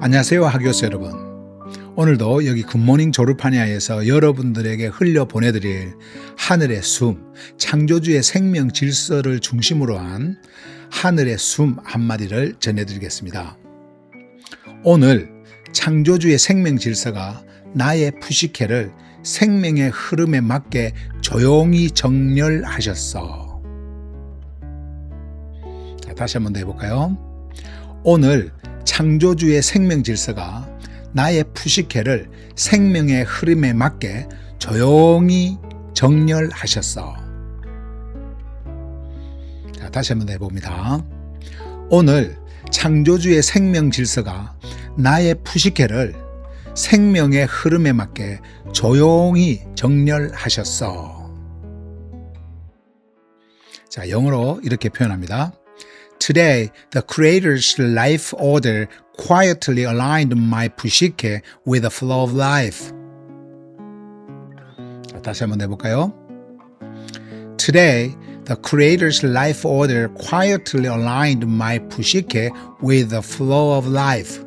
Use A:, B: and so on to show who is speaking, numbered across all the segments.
A: 안녕하세요 학교수 여러분. 오늘도 여기 굿모닝 조르파니아에서 여러분들에게 흘려 보내드릴 하늘의 숨 창조주의 생명 질서를 중심으로 한 하늘의 숨 한마디를 전해드리겠습니다. 오늘 창조주의 생명 질서가 나의 푸시케를 생명의 흐름에 맞게 조용히 정렬하셨어. 자, 다시 한번 더 해볼까요? 오늘 창조주의 생명 질서가 나의 푸시케를 생명의 흐름에 맞게 조용히 정렬하셨어. 자, 다시 한번 해봅니다. 오늘 창조주의 생명 질서가 나의 푸시케를 생명의 흐름에 맞게 조용히 정렬하셨어. 자, 영어로 이렇게 표현합니다. Today, the Creator's life order quietly aligned my psyche with the flow of life. 자, 다시 한번 해볼까요? Today, the Creator's life order quietly aligned my psyche with the flow of life.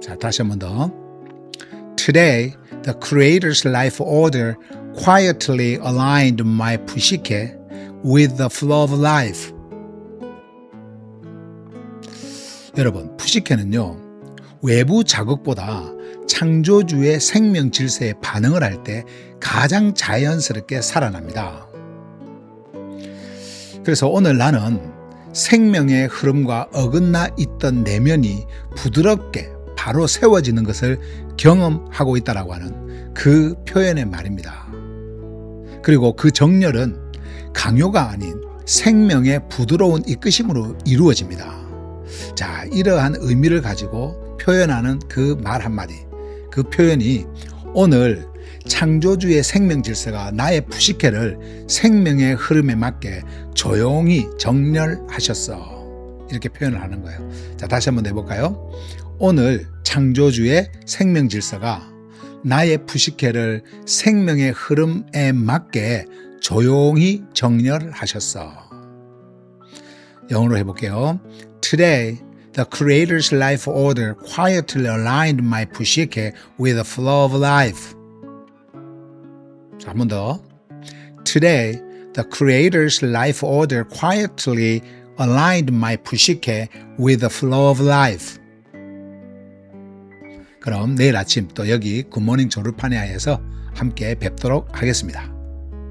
A: 자, 다시 한번 더. Today, the Creator's life order quietly aligned my psyche with the flow of life. 여러분, 푸시케는요, 외부 자극보다 창조주의 생명 질서에 반응을 할 때 가장 자연스럽게 살아납니다. 그래서 오늘 나는 생명의 흐름과 어긋나 있던 내면이 부드럽게 바로 세워지는 것을 경험하고 있다라고 하는 그 표현의 말입니다. 그리고 그 정렬은 강요가 아닌 생명의 부드러운 이끄심으로 이루어집니다. 자, 이러한 의미를 가지고 표현하는 그 말 한마디. 그 표현이 오늘 창조주의 생명 질서가 나의 푸시케를 생명의 흐름에 맞게 조용히 정렬하셨어. 이렇게 표현을 하는 거예요. 자, 다시 한번 해볼까요? 오늘 창조주의 생명 질서가 나의 푸시케를 생명의 흐름에 맞게 조용히 정렬하셨어. 영어로 해볼게요. Today, the Creator's life order quietly aligned my psyche with the flow of life. 자, 한 번 더. Today, the Creator's life order quietly aligned my psyche with the flow of life. 그럼 내일 아침 또 여기 굿모닝 조르파니아에서 함께 뵙도록 하겠습니다.